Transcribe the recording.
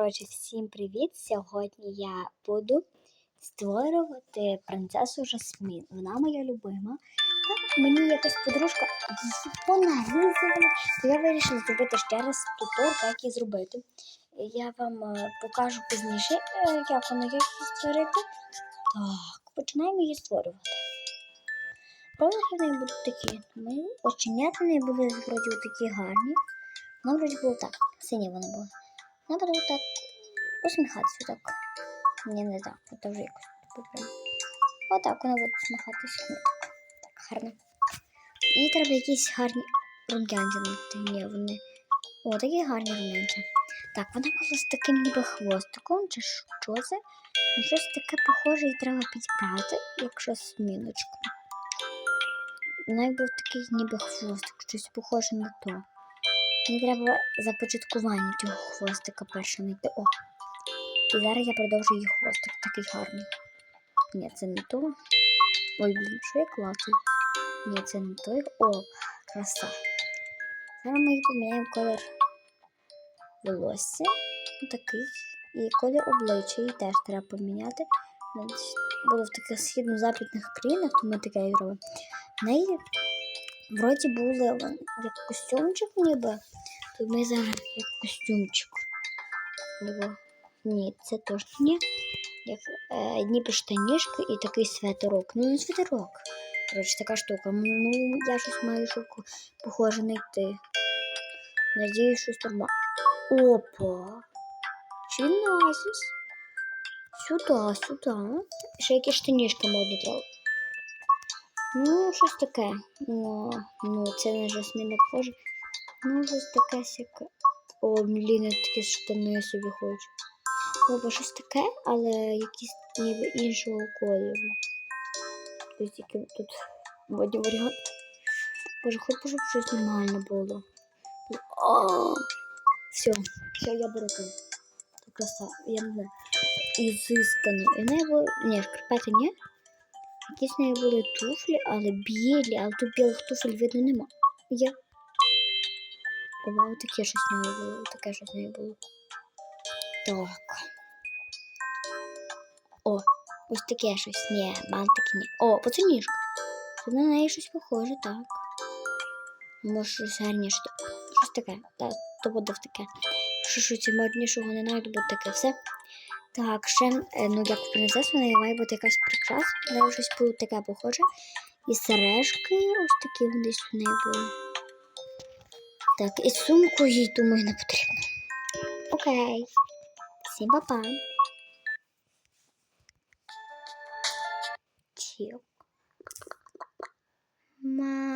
Коротше, всім привіт! Сьогодні я буду створювати принцесу Жасмін. Вона моя любима. Та мені якась подружка її то я вирішила зробити ще раз туторіал, як її зробити. Я вам е, покажу пізніше, е, як воно як її створити. Так, починаємо її створювати. Промахи в неї будуть такі. Мої оченята в неї були такі гарні. Вона вроді була так, сині вони були. Вона буде так усміхатися так. Ні, не так, це вже якось поправимо. Отак вона буде усміхатися. Ну, Так, гарно. І треба якісь гарні рум'янці знайти. Ні, вони. О, такі гарні рум'янці. Так, вона була з таким ніби хвостиком, чи що це? Ну, щось таке похоже і треба підібрати, якщо сміночку. Неї був такий ніби хвостик, щось похоже на то. Мені треба започаткування цього хвостика перше знайти. О! І зараз я продовжу її хвостик такий гарний. Ні, це не то. Ой, блін, що я клацаю? Ні, це не той. О, краса. Зараз ми їй поміняємо колір волосся. Такий. І колір обличчя її теж треба поміняти. Було в таких східно-западних країнах, то ми таке і робимо. В неї вроді були як костюмчик ніби. Ми зараз як костюмчик. Ніби. Ні, це теж ні. Як е, ніби штанішки і такий свитерок. Ну, не свитерок. Коротше, така штука. Ну, я щось маю шовку похоже знайти. Надіюсь, щось нормально. Опа! Чи назис? Сюди, сюди. Ще якісь штанішки модні треба. Ну, щось таке. Ну, ну це не жасмін не похоже. Ну, щось таке сяке. О, блін, я такі штани собі хочу. Опа, щось таке, але якісь ніби іншого кольору. Ось тільки тут модні варіанти. Боже, хочу, щоб щось нормально було. О, все, все, я беру. Це краса, я не знаю. Ізискано. І в неї було... Ні, шкарпети ні. Якісь в неї були туфлі, але білі, але тут білих туфель видно нема. Є. Бувало таке щось в неї було, таке щось в неї було. Так. О, ось таке щось. Ні, бантики ні. О, пацанішка. Тут на неї щось похоже, так. Може щось гарніше. Щось таке. Так, то буде в таке. Що щось моднішого не знайду, буде таке все. Так, ще, е, ну як принцесу, в неї має бути якась прикраса, неї щось було таке похоже. І сережки ось такі десь в неї були. Так, і сумку їй, думаю, не потрібно. Окей. Всім па-па. Чіл. Ма.